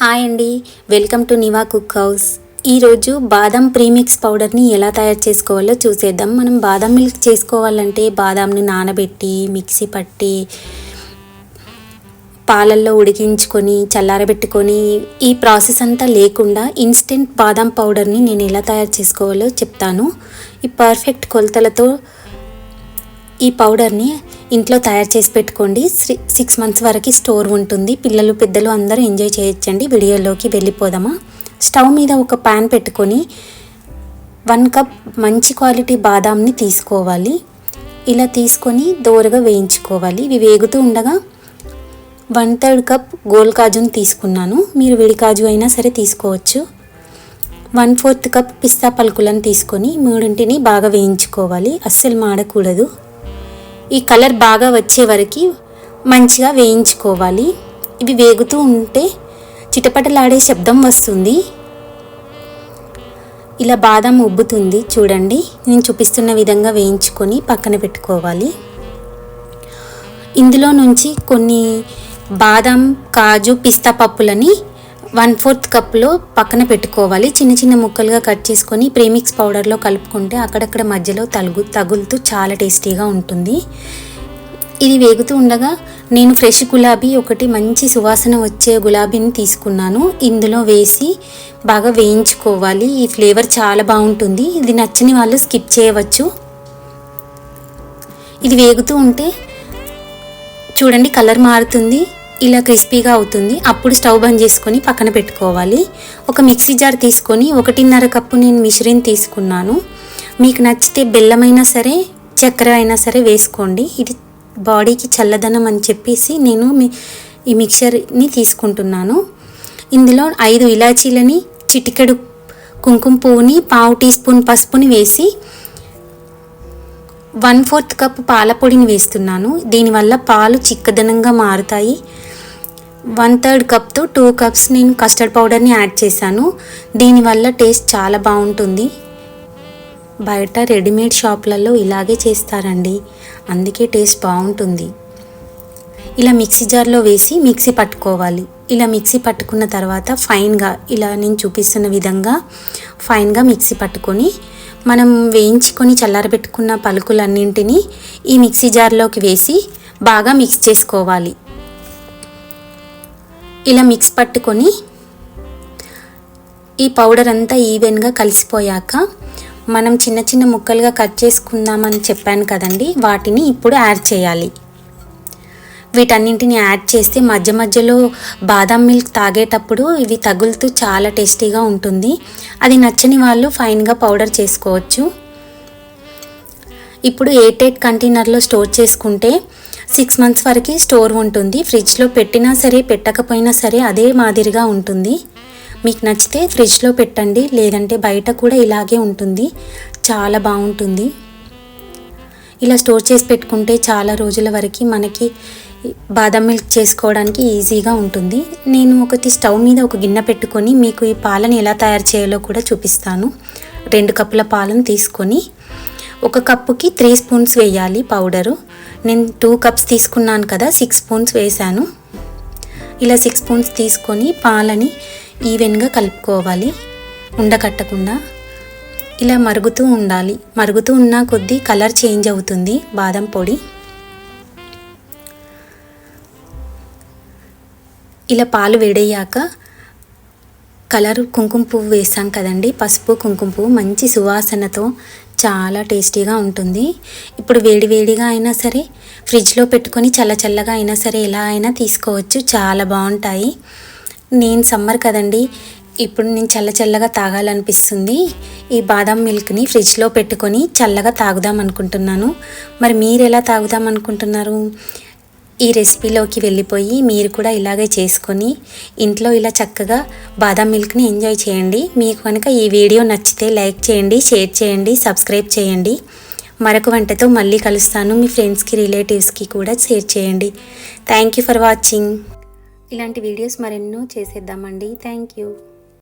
Hi అండి. Welcome to Niva cook house. ఈరోజు బాదం ప్రీమిక్స్ పౌడర్ని ఎలా తయారు చేసుకోవాలో చూసేద్దాం. మనం బాదం మిల్క్ చేసుకోవాలంటే బాదాంని నానబెట్టి మిక్సీ పట్టి పాలల్లో ఉడికించుకొని చల్లారబెట్టుకొని ఈ ప్రాసెస్ అంతా లేకుండా ఇన్స్టెంట్ బాదం పౌడర్ని నేను ఎలా తయారు చేసుకోవాలో చెప్తాను. ఈ పర్ఫెక్ట్ కొలతలతో ఈ పౌడర్ని ఇంట్లో తయారు చేసి పెట్టుకోండి. సిక్స్ మంత్స్ వరకు స్టోర్ ఉంటుంది. పిల్లలు పెద్దలు అందరూ ఎంజాయ్ చేయొచ్చండి. వీడియోలోకి వెళ్ళిపోదామా? స్టవ్ మీద ఒక పాన్ పెట్టుకొని వన్ కప్ మంచి క్వాలిటీ బాదాంని తీసుకోవాలి. ఇలా తీసుకొని దోరగా వేయించుకోవాలి. ఇవి వేగుతూ ఉండగా వన్ థర్డ్ కప్ గోల్ కాజుని తీసుకున్నాను. మీరు విడి కాజు అయినా సరే తీసుకోవచ్చు. వన్ ఫోర్త్ కప్ పిస్తా పలుకులను తీసుకొని మూడింటిని బాగా వేయించుకోవాలి. అస్సలు మాడకూడదు. ఈ కలర్ బాగా వచ్చే వరకు మంచిగా వేయించుకోవాలి. ఇవి వేగుతూ ఉంటే చిటపటలాడే శబ్దం వస్తుంది. ఇలా బాదం ఉబ్బుతుంది. చూడండి నేను చూపిస్తున్న విధంగా వేయించుకొని పక్కన పెట్టుకోవాలి. ఇందులో నుంచి కొన్ని బాదం కాజు పిస్తా పప్పులని వన్ ఫోర్త్ కప్లో పక్కన పెట్టుకోవాలి. చిన్న చిన్న ముక్కలుగా కట్ చేసుకొని ప్రీమిక్స్ పౌడర్లో కలుపుకుంటే అక్కడక్కడ మధ్యలో తలుగు తగులుతూ చాలా టేస్టీగా ఉంటుంది. ఇది వేగుతూ ఉండగా నేను ఫ్రెష్ గులాబీ ఒకటి మంచి సువాసన వచ్చే గులాబీని తీసుకున్నాను. ఇందులో వేసి బాగా వేయించుకోవాలి. ఈ ఫ్లేవర్ చాలా బాగుంటుంది. ఇది నచ్చని వాళ్ళు స్కిప్ చేయవచ్చు. ఇది వేగుతూ ఉంటే చూడండి కలర్ మారుతుంది. ఇలా క్రిస్పీగా అవుతుంది. అప్పుడు స్టవ్ బంద్ చేసుకొని పక్కన పెట్టుకోవాలి. ఒక మిక్సీ జార్ తీసుకొని ఒకటిన్నర కప్పు నేను మిశ్రీని తీసుకున్నాను. మీకు నచ్చితే బెల్లమైనా సరే చక్కెర అయినా సరే వేసుకోండి. ఇది బాడీకి చల్లదనం అని చెప్పేసి నేను ఈ మిక్చర్ని తీసుకుంటున్నాను. ఇందులో ఐదు ఇలాచీలని చిటికెడు కుంకుమ పువ్వుని పావు టీ స్పూన్ పసుపుని వేసి వన్ ఫోర్త్ కప్ పాల పొడిని వేస్తున్నాను. దీనివల్ల పాలు చిక్కదనంగా మారుతాయి. వన్ థర్డ్ కప్తో టూ కప్స్ నేను కస్టర్డ్ పౌడర్ని యాడ్ చేశాను. దీనివల్ల టేస్ట్ చాలా బాగుంటుంది. బయట రెడీమేడ్ షాప్లలో ఇలాగే చేస్తారండి. అందుకే టేస్ట్ బాగుంటుంది. ఇలా మిక్సీ జార్లో వేసి మిక్సీ పట్టుకోవాలి. ఇలా మిక్సీ పట్టుకున్న తర్వాత ఫైన్గా ఇలా నేను చూపిస్తున్న విధంగా ఫైన్గా మిక్సీ పట్టుకొని మనం వేయించుకొని చల్లారబెట్టుకున్న పలుకులన్నింటినీ ఈ మిక్సీ జార్లోకి వేసి బాగా మిక్స్ చేసుకోవాలి. ఇలా మిక్స్ పట్టుకొని ఈ పౌడర్ అంతా ఈవెన్గా కలిసిపోయాక మనం చిన్న చిన్న ముక్కలుగా కట్ చేసుకుందామని చెప్పాను కదండి. వాటిని ఇప్పుడు యాడ్ చేయాలి. వీటన్నింటిని యాడ్ చేస్తే మధ్య మధ్యలో బాదం మిల్క్ తాగేటప్పుడు ఇవి తగులుతూ చాలా టేస్టీగా ఉంటుంది. అది నచ్చని వాళ్ళు ఫైన్గా పౌడర్ చేసుకోవచ్చు. ఇప్పుడు ఎయిట్ కంటైనర్లో స్టోర్ చేసుకుంటే సిక్స్ మంత్స్ వరకు స్టోర్ ఉంటుంది. ఫ్రిడ్జ్లో పెట్టినా సరే పెట్టకపోయినా సరే అదే మాదిరిగా ఉంటుంది. మీకు నచ్చితే ఫ్రిడ్జ్లో పెట్టండి. లేదంటే బయట కూడా ఇలాగే ఉంటుంది. చాలా బాగుంటుంది. ఇలా స్టోర్ చేసి పెట్టుకుంటే చాలా రోజుల వరకు మనకి బాదం మిల్క్ చేసుకోవడానికి ఈజీగా ఉంటుంది. నేను ఒకటి స్టవ్ మీద ఒక గిన్నె పెట్టుకొని మీకు ఈ పాలను ఎలా తయారు చేయాలో కూడా చూపిస్తాను. రెండు కప్పుల పాలను తీసుకొని ఒక కప్పుకి త్రీ స్పూన్స్ వేయాలి పౌడరు. నేను టూ కప్స్ తీసుకున్నాను కదా సిక్స్ స్పూన్స్ వేసాను ఇలా సిక్స్ స్పూన్స్ తీసుకొని పాలని ఈవెన్గా కలుపుకోవాలి. ఉండకట్టకుండా. ఇలా మరుగుతూ ఉండాలి. మరుగుతూ ఉన్న కొద్దీ కలర్ చేంజ్ అవుతుంది బాదం పొడి. ఇలా పాలు వేడయ్యాక కలర్ కుంకుమ పువ్వు వేసాం కదండి. పసుపు కుంకుమ పువ్వు మంచి సువాసనతో చాలా టేస్టీగా ఉంటుంది. ఇప్పుడు వేడివేడిగా అయినా సరే ఫ్రిడ్జ్లో పెట్టుకొని చల్ల చల్లగా అయినా సరే ఎలా అయినా తీసుకోవచ్చు. చాలా బాగుంటాయి. నేను సమ్మర్ కదండి ఇప్పుడు నేను చల్ల చల్లగా తాగాలనిపిస్తుంది. ఈ బాదం మిల్క్ని ఫ్రిడ్జ్లో పెట్టుకొని చల్లగా తాగుదాం అనుకుంటున్నాను. మరి మీరు ఎలా తాగుదాం అనుకుంటున్నారు? ఈ రెసిపీలోకి వెళ్ళిపోయి మీరు కూడా ఇలాగే చేసుకొని ఇంట్లో ఇలా చక్కగా బాదం మిల్క్ని ఎంజాయ్ చేయండి. మీకు కనుక ఈ వీడియో నచ్చితే లైక్ చేయండి షేర్ చేయండి సబ్స్క్రైబ్ చేయండి. మరొక వంటతో మళ్ళీ కలుస్తాను. మీ ఫ్రెండ్స్కి రిలేటివ్స్కి కూడా షేర్ చేయండి. Thank you for watching. ఇలాంటి వీడియోస్ మరెన్నో చేసేద్దామండి. Thank you.